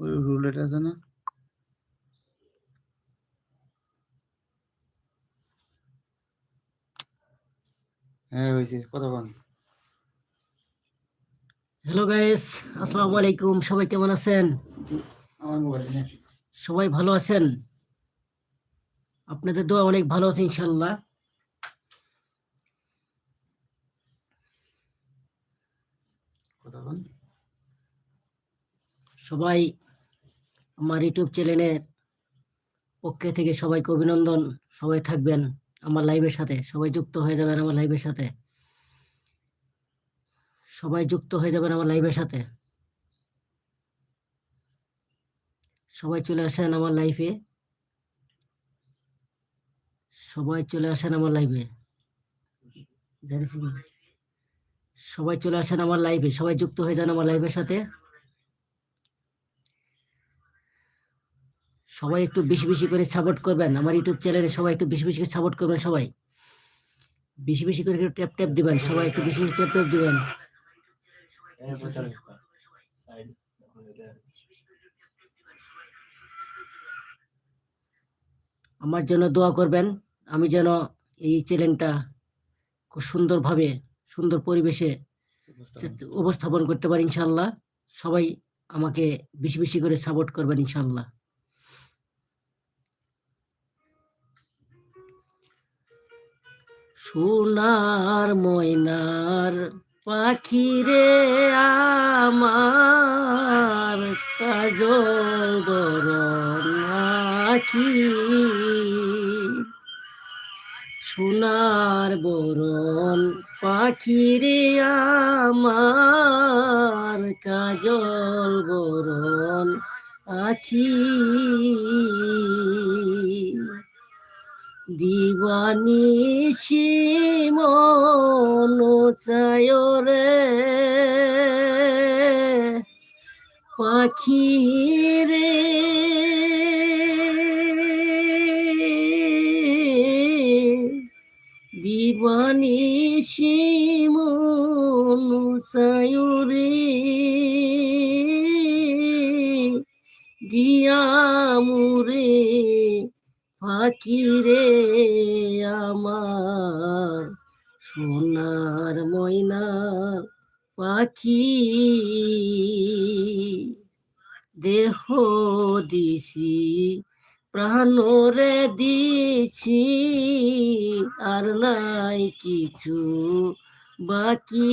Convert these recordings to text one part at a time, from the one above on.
ওই রুলেট আছে না হ্যাঁ হয়েছে কতক্ষণ হ্যালো গাইস আসসালামু আলাইকুম সবাই কেমন আছেন সবাই ভালো আছেন আপনাদের দোয়া অনেক ভালো আছে ইনশাল্লাহ সবাই আমার ইউটিউব চ্যানেলের পক্ষে থেকে সবাইকে অভিনন্দন। সবাই থাকবেন আমার লাইভের সাথে। সবাই যুক্ত হয়ে যাবেন আমার লাইভের সাথে। সবাই যুক্ত হয়ে যাবেন আমার লাইভের সাথে। সবাই চলে আসেন আমার লাইফে সবাই চলে আসেন আমার লাইভে? সবাই চলে আসেন আমার লাইভে সবাই যুক্ত হয়ে যান আমার লাইভের সাথে। সবাই একটু বেশি বেশি করে সাপোর্ট করবেন। আমার ইউটিউব চ্যানেলে সবাই একটু বেশি বেশি করে সাপোর্ট করবেন সবাই। বেশি বেশি করে ট্যাপ ট্যাপ দিবেন, সবাই একটু বেশি বেশি ট্যাপ ট্যাপ দিবেন। আমার জন্য দোয়া করবেন, আমি যেন এই চ্যানেলটা খুব সুন্দরভাবে, সুন্দর পরিবেশে উপস্থাপন করতে পারি ইনশাল্লাহ সবাই আমাকে বেশি বেশি করে সাপোর্ট করবেন ইনশাল্লাহ সোনার ময়নার পাখিরে আমার কাজল বরণ আখি। সোনার বরণ পাখিরে আমার কাজল বরণ আখি। দিবানি মন চায় রে। পাখি রে। দিবানি মন দিয়া মুরে পাখি রে আমার, সোনার ময়নার পাখি। দেহ দিছি প্রাণরে দিছি, আর নাই কিছু বাকি।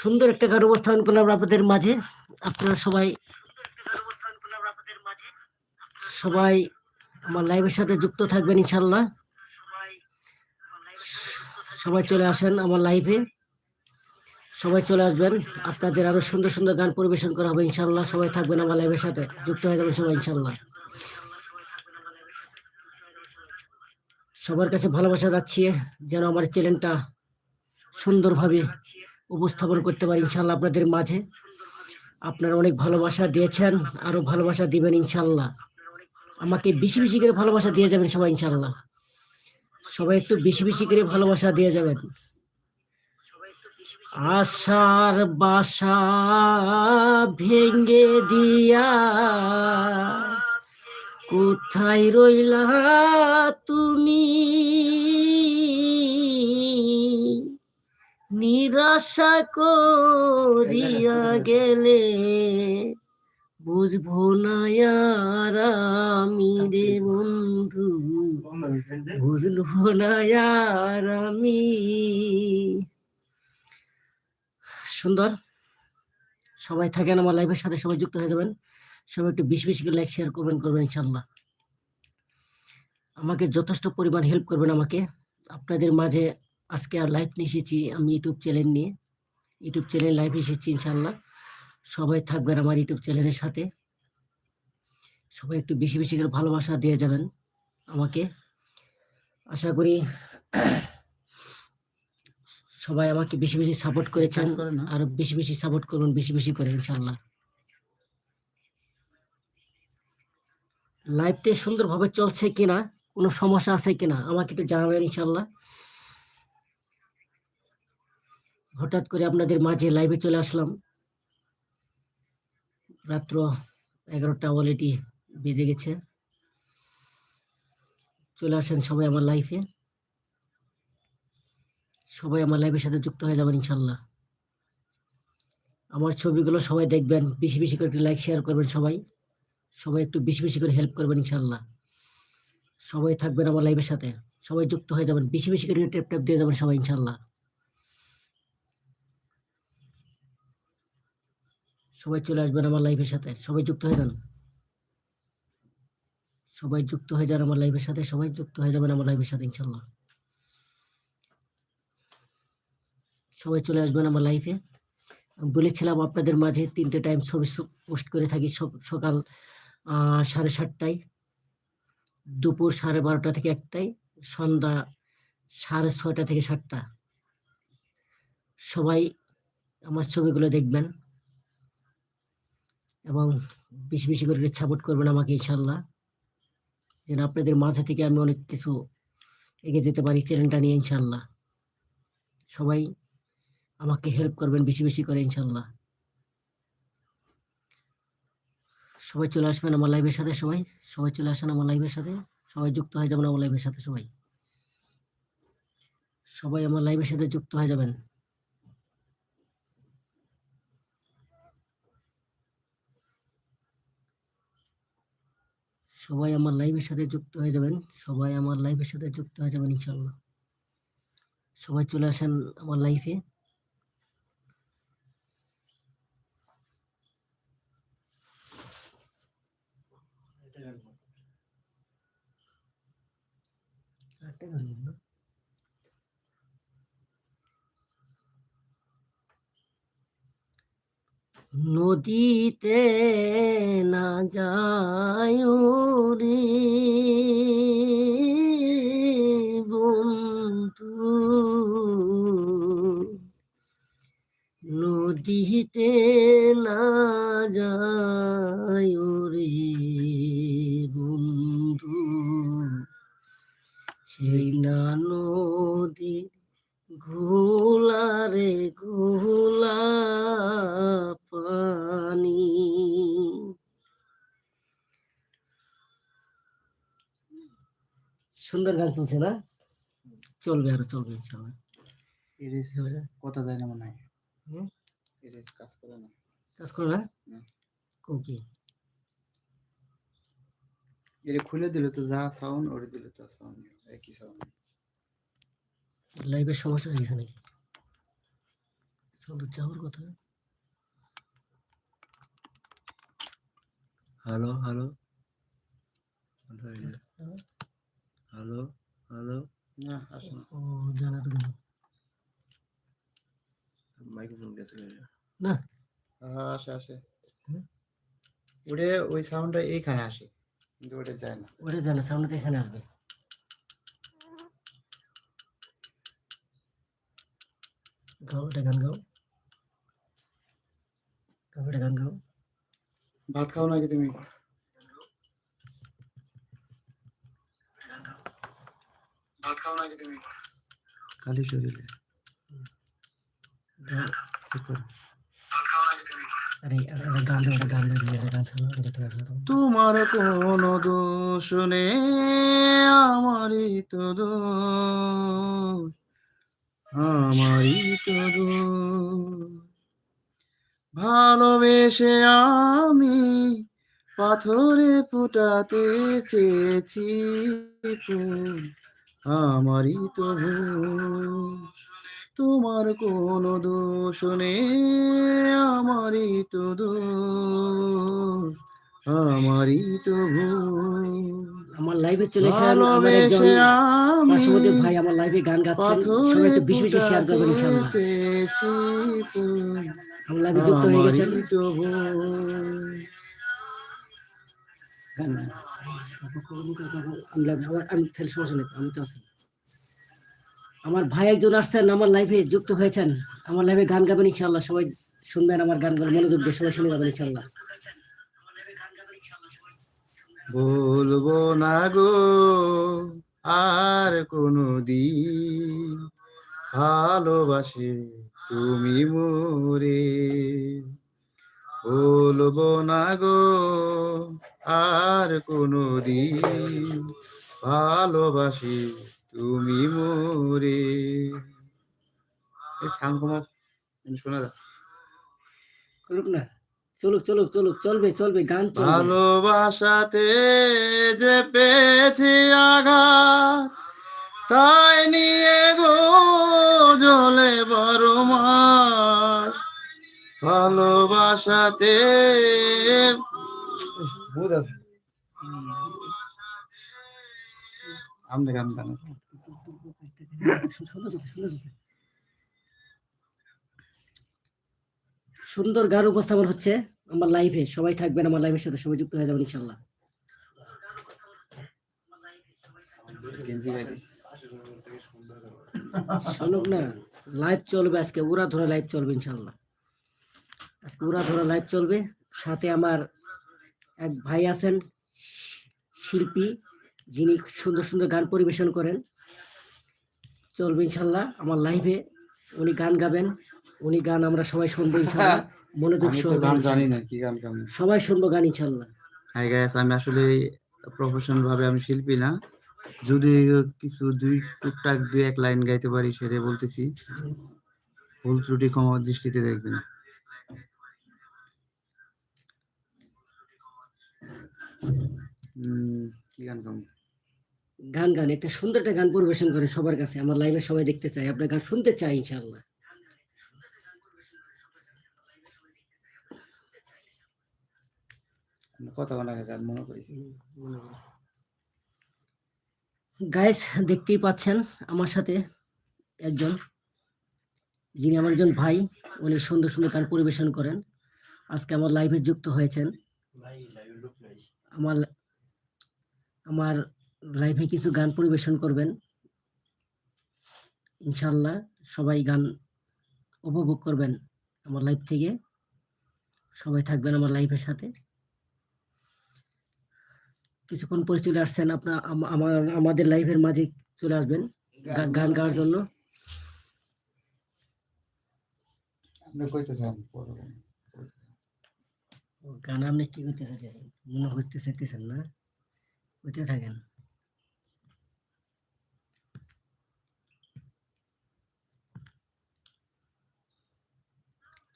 সুন্দর একটা গান উপস্থাপন করলাম আপনাদের মাঝে। আপনারা সবাই সবাই আমার লাইভের সাথে যুক্ত থাকবেন ইনশাল্লাহ সবাই চলে আসেন আমার লাইভে সবাই চলে আসবেন। আপনাদের আরও সুন্দর সুন্দর গান পরিবেশন করা হবে ইনশাল্লাহ সবাই থাকবেন আমার লাইভের সাথে। যুক্ত হয়ে যাবেন সবাই ইনশাল্লাহ সবার কাছে ভালোবাসা যাচ্ছি যেন আমার চ্যানেলটা সুন্দরভাবে উপস্থাপন করতে পারি ইনশাল্লাহ আপনাদের মাঝে। আপনারা অনেক ভালোবাসা দিয়েছেন, আরও ভালোবাসা দিবেন ইনশাল্লাহ আমাকে বেশি বেশি করে ভালোবাসা দিয়ে যাবেন সবাই ইনশাল্লাহ সবাই একটু বেশি বেশি করে ভালোবাসা দিয়ে যাবেন। আশার বাসা ভেঙ্গে দিয়া কোথায় রইলা তুমি? নিরাশা করিয়া গেলে বুঝব না আর আমি রে বন্ধু, বুঝব না আর আমি। সুন্দর, সবাই থাকেন আমার লাইফের সাথে, সবাই যুক্ত হয়ে যাবেন। সবাই একটু বেশি বেশি করে লাইক শেয়ার করবেন করবেন ইনশাল্লাহ আমাকে যথেষ্ট পরিমাণ হেল্প করবেন আমাকে। আপনাদের মাঝে আজকে আর লাইভ নিয়ে এসেছি, আমি ইউটিউব চ্যানেল নিয়ে। ইউটিউব চ্যানেল লাইভ এসেছি ইনশাল্লাহ সবাই থাকবেন আমার ইউটিউব চ্যানেলের সাথে। সবাই একটু বেশি বেশি করে ভালোবাসা দিয়ে যাবেন আমাকে। আশা করি সবাই আমাকে বেশি বেশি সাপোর্ট করেছেন? আরও বেশি বেশি সাপোর্ট করুন বেশি বেশি করে ইনশাল্লাহ লাইভটা সুন্দরভাবে চলছে কিনা কোনো সমস্যা আছে কিনা আমাকে একটু জানাবেন ইনশাল্লাহ হঠাৎ করে আপনাদের মাঝে লাইভে চলে আসলাম। রাত্র এগারোটা অলরেডি বেজে গেছে। চলে আসেন সবাই আমার লাইফে সবাই আমার লাইফের সাথে যুক্ত হয়ে যাবেন ইনশাল্লাহ আমার ছবিগুলো সবাই দেখবেন, বেশি বেশি করে একটু লাইক শেয়ার করবেন সবাই। সবাই একটু বেশি বেশি করে হেল্প করবেন ইনশাল্লাহ সবাই থাকবেন আমার লাইফের সাথে। সবাই যুক্ত হয়ে যাবেন, বেশি বেশি করে টেপ টেপ দিয়ে যাবেন সবাই ইনশাল্লাহ সবাই চলে আসবেন আমার লাইফের সাথে। সবাই যুক্ত হয়ে যান। সবাই যুক্ত হয়ে যান আমার লাইফের সাথে। সবাই যুক্ত হয়ে যাবেন আমার লাইফের সাথে ইনশাল্লাহ সবাই চলে আসবেন আমার লাইফে বলেছিলাম আপনাদের মাঝে তিনটে টাইম ছবি পোস্ট করে থাকি সক- সকাল সাড়ে সাতটায়। দুপুর সাড়ে বারোটা থেকে একটাই সন্ধ্যা সাড়ে ছয়টা থেকে সাতটা। সবাই আমার ছবিগুলো দেখবেন। এবং বেশি বেশি করে সাপোর্ট করবেন আমাকে ইনশাল্লাহ যেন আপনাদের মাঝে থেকে আমি অনেক কিছু এগিয়ে যেতে পারি, চ্যানেলটা নিয়ে ইনশাল্লাহ সবাই আমাকে হেল্প করবেন বেশি বেশি করে ইনশাল্লাহ সবাই চলে আসবেন আমার লাইভের সাথে সবাই। সবাই চলে আসেন আমার লাইভের সাথে। সবাই যুক্ত হয়ে যাবেন আমার লাইভের সাথে সবাই। সবাই আমার লাইভের সাথে যুক্ত হয়ে যাবেন। সবাই আমার লাইভের সাথে যুক্ত হয়ে যাবেন। সবাই আমার লাইভের সাথে যুক্ত হয়ে যাবেন, ইনশাল্লাহ। সবাই চলে আসেন আমার লাইফে নদীতে না যায় রে বন্ধু। নদীতে না যায় রে বন্ধু। সেই না নদী ঘোলারে ঘোলা সুন্দর গান চলছে না? চলবে আরও চলবে ইনশাল্লাহ? কথা যায় না মনে হয়। কাজ করে না। কাজ করো না। কোকি খুলে দিলে তো যা সাউন্ড ওরে দিলে তো সাউন্ড একই সাউন্ড লাইভের সমস্যা হয়ে গেছে নাকি? চলো যাওয়ার কথা। হ্যালো হ্যালো হ্যালো হ্যালো না আসো না। ও জানা তো নেই। মাইক্রোফোন গেছে না। হ্যাঁ আসে? ওরে ওই সাউন্ডটা এইখানে আসে কিন্তু ওটা যায় না। ওটা জানা সামনে তো এখানে আসবে। গাও এটা গান গাও। গাও এটা গান গাও। ভাত খাও নাকি তুমি? ভাত খাও নাকি তুমি? খালি শরীরে। তোমার কোন দোষ নেই আমারই তো দোষ। আমারই তো দোষ। ভালোবেসে আমি পাথরে ফুটাতে চেয়েছি আমারই তো। তোমার কোন দোষ নেই আমারই তো দোষ আমারই তো আমার লাইভে চলে এসেছেন আমার একজন আমি পার্শ্ববর্তী ভাই আমার লাইভে গান গাচ্ছেন। সবাই একটু বেশি বেশি শেয়ার করবেন ইনশাআল্লাহ। আমার লাইভে যুক্ত হয়ে গেছেন। গান। আমি আমার- ভাই একজন আসছেন, আমার লাইফে যুক্ত হয়েছেন। আমার লাইফে গান গাবেন ইনশাআল্লাহ, সবাই শুনবেন আমার গান গানগুলো মনোযোগ দিয়ে সবাই শুনে যাবেন ইনশাআল্লাহ। বলব না গো, আর কোনো দিন ভালোবাসে তুমি মোরে। বলব না গো আর কোনো দিন ভালোবাসি তুমি মোরে। এই সাংকমা শোনা যা করুক না। চলুক চলুক চলুক চলবে চলবে গান চলবে। ভালোবাসাতে যে পেয়েছি আঘাত তাই নিয়ে গো জলে বড় মাছ ভালোবাসাতে আমনে গান গান সুন্দর গান উপস্থাপন হচ্ছে আমার লাইভে সবাই থাকবেন আমার লাইভের সাথে সবাই যুক্ত হয়ে যাবেন ইনশাল্লাহ শুনুক না লাইভ চলবে আজকে উড়া ধরা লাইভ চলবে ইনশাল্লাহ আজকে উড়া ধরা লাইভ চলবে সাথে আমার এক ভাই আছেন শিল্পী যিনি সুন্দর সুন্দর গান পরিবেশন করেন। চলবে ইনশাল্লাহ আমার লাইভে। উনি গান গাবেন উনি গান আমরা সবাই শুনব ইনশাল্লাহ। মনোযোগ গান জানি না কি গান কেমন সবাই শুনব গান ইনশাল্লাহ। হাই গাইস আমি আসলে প্রফেশনাল ভাবে আমি শিল্পী না। যদি কিছু দুই টুকটাক দুই এক লাইন গাইতে পারি সেটা বলতেছি। ভুল ত্রুটি ক্ষমা দৃষ্টিতে দেখবেন। কি গান গাম গান গান একটা সুন্দর একটা গান পরিবেশন করেন সবার কাছে আমার লাইভে সবাই দেখতে চাই আপনার গান শুনতে চাই ইনশাল্লাহ কথা গান মনে করি। গাইস দেখতেই পাচ্ছেন আমার সাথে একজন যিনি আমার একজন ভাই উনি সুন্দর সুন্দর গান পরিবেশন করেন। আজকে আমার লাইভে যুক্ত হয়েছেন। আমার আমার লাইভে কিছু গান পরিবেশন করবেন। ইনশাল্লাহ সবাই গান উপভোগ করবেন আমার লাইভ থেকে। সবাই থাকবেন আমার লাইফের সাথে। কিছুক্ষণ পরে চলে আসছেন আপনার আমার আমাদের লাইভের মাঝে চলে আসবেন গান গাওয়ার জন্য। আপনি কইতে চান। ও, গান আপনি কি করতে চাইছেন মনে করতে চাইতেছেন না? করতে থাকেন।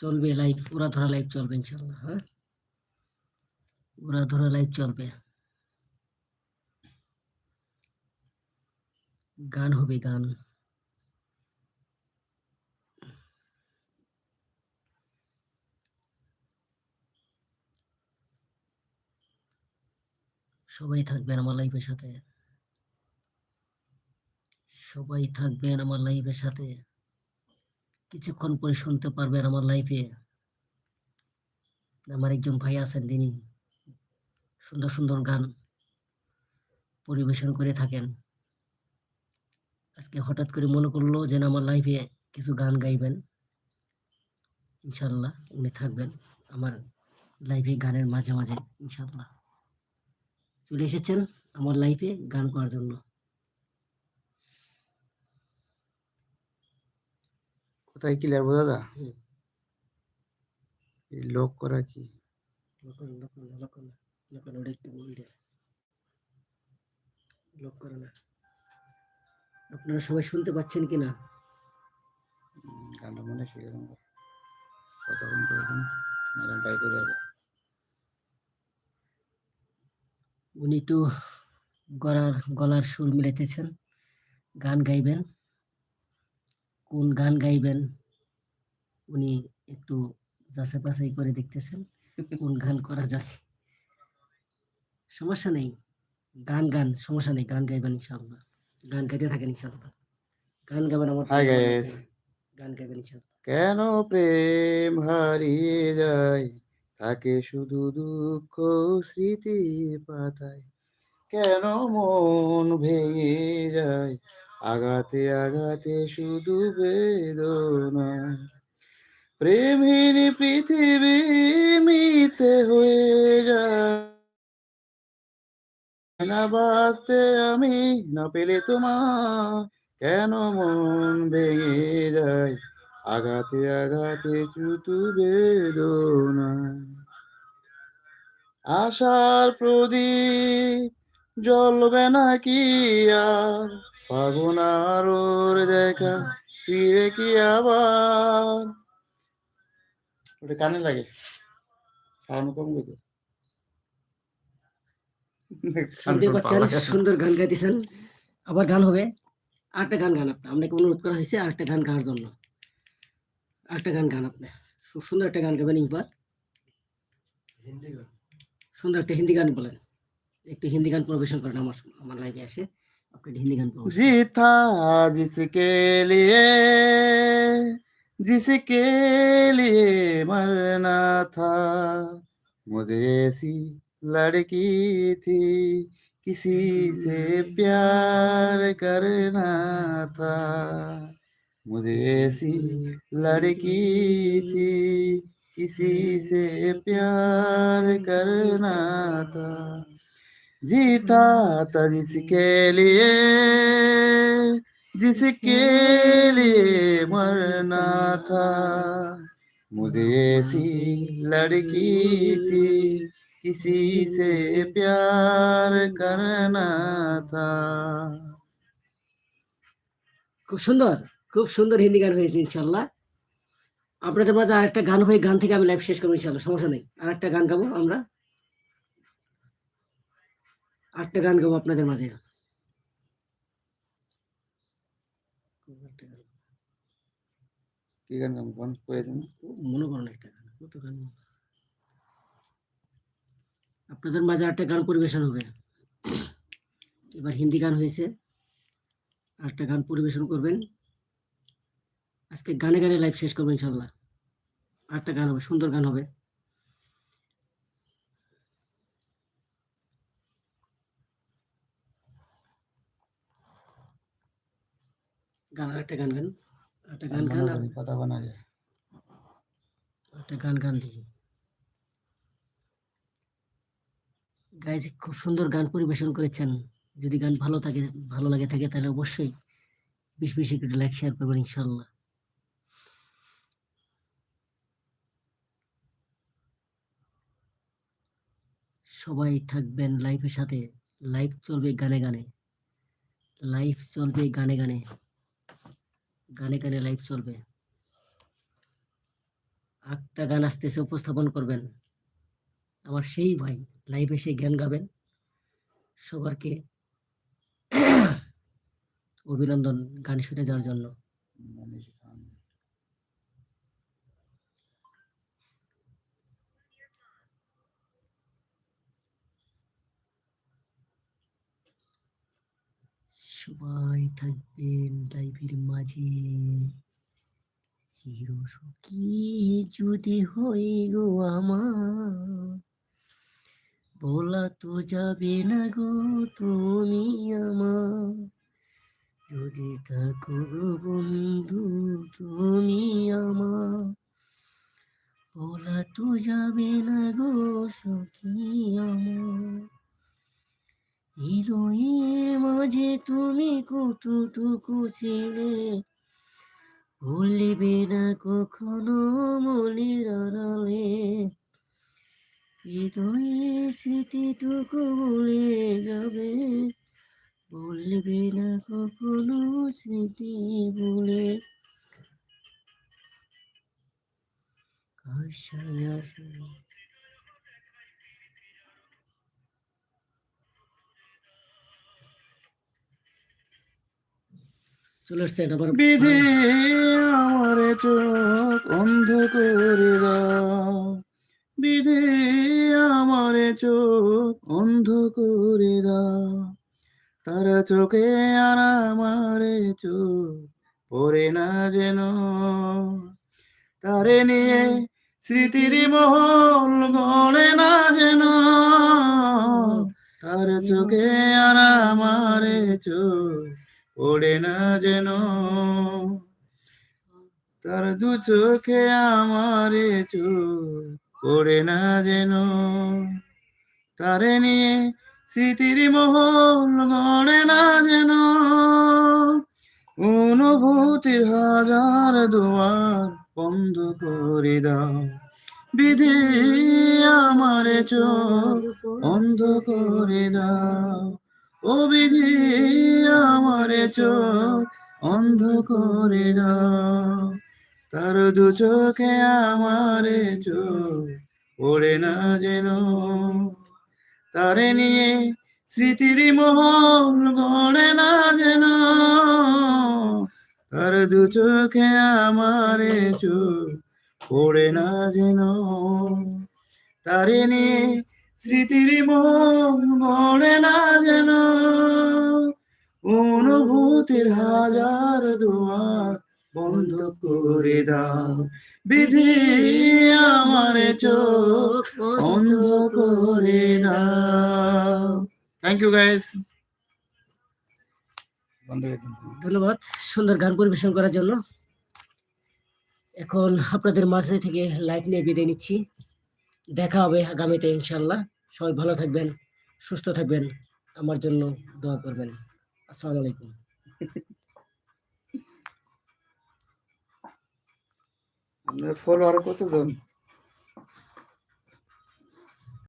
চলবে লাইভ উড়া ধরা লাইভ চলবে ইনশাল্লাহ হ্যাঁ? উড়া ধরা লাইভ চলবে। গান হবে গান। সবাই থাকবেন আমার লাইফের সাথে। সবাই থাকবেন আমার লাইফের সাথে। কিছুক্ষণ পরে শুনতে পারবেন আমার লাইফে আমার একজন ভাই আছেন তিনি। সুন্দর সুন্দর গান পরিবেশন করে থাকেন। আজকে হঠাৎ করে মনে করল যে আমার লাইফে কিছু গান গাইবেন। ইনশাল্লাহ উনি থাকবেন আমার লাইফে গানের মাঝে মাঝে, ইনশাল্লাহ। চলে এসেছেন আমার লাইফে গান করার জন্য। কোথায় ক্লিয়ার বোঝা দা হুম। এই লক করা কি? লক করে না। আপনারা সবাই শুনতে পাচ্ছেন কি না গানটা মনে গেলাম কথা বলুন করে দিন ম্যাডাম উনি একটু গলার গলার সুর মিলাইতেছেন। গান গাইবেন। কোন গান গাইবেন? উনি একটু যাচাই বাছাই করে দেখতেছেন কোন গান করা যায়। সমস্যা নেই। গান গান সমস্যা নেই। গান গাইবেন ইনশাল্লাহ গান গাইতে থাকেন ইনশাল্লাহ গান গাবেন আমার guys. বান্ধবী। গান গাইবেন ইনশাল্লাহ কেন প্রেম হারিয়ে যায়? থাকে শুধু দুঃখ স্মৃতির পাতায় কেন মন ভেঙে যায়? আঘাতে আঘাতে শুধু বেদনা প্রেমহীন পৃথিবী মিতে হয়ে যায়। না বাঁচতে আমি, না পেলে তোমার কেন মন ভেঙে যায়? আঘাতে আঘাতে শুধু বেদনা আশার প্রদীপ জ্বলবে না কি আর? ফাগুন আর ওর দেখা ফিরে কি আবার? ওটা কানে লাগে। সাউন্ড কম গেছে শুনতে পাচ্ছেন সুন্দর গান গাইতেছেন। আবার গান হবে। আরেকটা গান গান আপনি। আপনাকে অনুরোধ করা হয়েছে আরেকটা গান গাওয়ার জন্য? আরেকটা গান গান আপনি খুব সুন্দর একটা গান গাবেন এইবার সুন্দর একটা হিন্দি গান বলেন একটু হিন্দি গান পরিবেশন করেন আমার আমার লাইভে আসে আপনি একটা হিন্দি গান পরিবেশন जी था जिसके लिए जिसके लिए मरना था मुझे ऐसी लड़की थी किसी से प्यार करना था मुझे ऐसी लड़की थी किसी से प्यार करना था जीता था जिसके लिए जिसके लिए मरना था मुझे ऐसी लड़की थी किसी से प्यार करना था খুব সুন্দর খুব সুন্দর হিন্দি গান হয়েছে ইনশাল্লাহ। আপনাদের মাঝে আরেকটা গান হয়ে গান থেকে আমি লাইভ শেষ করব ইনশাল্লাহ সমস্যা নেই। আর একটা গান গাবো আমরা। আরেকটা গান গাবো আপনাদের মাঝে। কি গান গান করে দিন। মনে করুন একটা গান কত গান আপনাদের মাঝে একটা গান পরিবেশন হবে। এবার হিন্দি গান হয়েছে। আর একটা গান পরিবেশন করবেন। আজকে গানে গানে লাইভ শেষ করবেন ইনশাল্লাহ আরেকটা গান হবে সুন্দর গান হবে। গান আরেকটা গান গান একটা গান গান আর কথা বানা যায়। একটা গান গান দেখি। গাইজ খুব সুন্দর গান পরিবেশন করেছেন। যদি গান ভালো থাকে ভালো লাগে থাকে তাহলে অবশ্যই বেশি বেশি করে লাইক শেয়ার করবেন ইনশাল্লাহ সবাই থাকবেন লাইফের সাথে। লাইভ চলবে গানে গানে। লাইভ চলবে গানে গানে। গানে গানে লাইভ চলবে। একটা গান আসতেছে, উপস্থাপন করবেন। আমার সেই ভাই লাইভে সেই গান গাবেন। সবারকে অভিনন্দন গান শুনে যাওয়ার জন্য। সবাই থাকবেন লাইভের মাঝে। চির সুখী যদি হই গো আমার, বলা তো যাবে না গো তুমি আমার। যদি থাকো বন্ধু, তুমি আমার। বলা তো যাবে না গো সখী আমার। হৃদয়ের মাঝে তুমি কতটুকু ছিলে, ভুলবে না কখনো মনের আড়ালে। হৃদয়ের স্মৃতিটুকু ভুলে যাবে বলবে না কখনো স্মৃতি ভুলে। আশায় আশায়। চলে আসছেন আবার বিধি আমার চোখ অন্ধ করে দাও। বিধি আমার চোখ অন্ধ করে দাও। তারা চোখে আর আমার চোখ পড়ে না যেন। তারে নিয়ে স্মৃতির মহল গড়ে না যেন। তার চোখে আর আমার চোখ ওড়ে না যেন তার দু চোখে আমার ওড়ে না যেন তারে নিয়ে স্মৃতির মহল গড়ে না যেন। অনুভূতি হাজার দুয়ার বন্ধ করে দাও। বিধি আমার চোখ অন্ধ করে দাও। ও বিধি আমার চোখ অন্ধ করে তার দু চোখে আমার চোখ ওরে না যেন। তারে নিয়ে স্মৃতির মহল গড়ে না যেন। তার দু চোখে আমার চোখ পড়ে না যেন। তারে নিয়ে স্মৃতির মন না যেন, অনুভূতির হাজার দুয়ার বন্ধ করে দাও। বিধি আমার চোখ বন্ধ করে দাও। থ্যাংক ইউ গাইস ধন্যবাদ সুন্দর গান পরিবেশন করার জন্য। এখন আপনাদের মাঝে থেকে লাইভ নিয়ে বিদায় নিচ্ছি। দেখা হবে আগামীতে ইনশাল্লাহ সবাই ভালো থাকবেন, সুস্থ থাকবেন। আমার জন্য দোয়া করবেন। আসসালামু আলাইকুম। আপনার ফলোয়ার কতজন?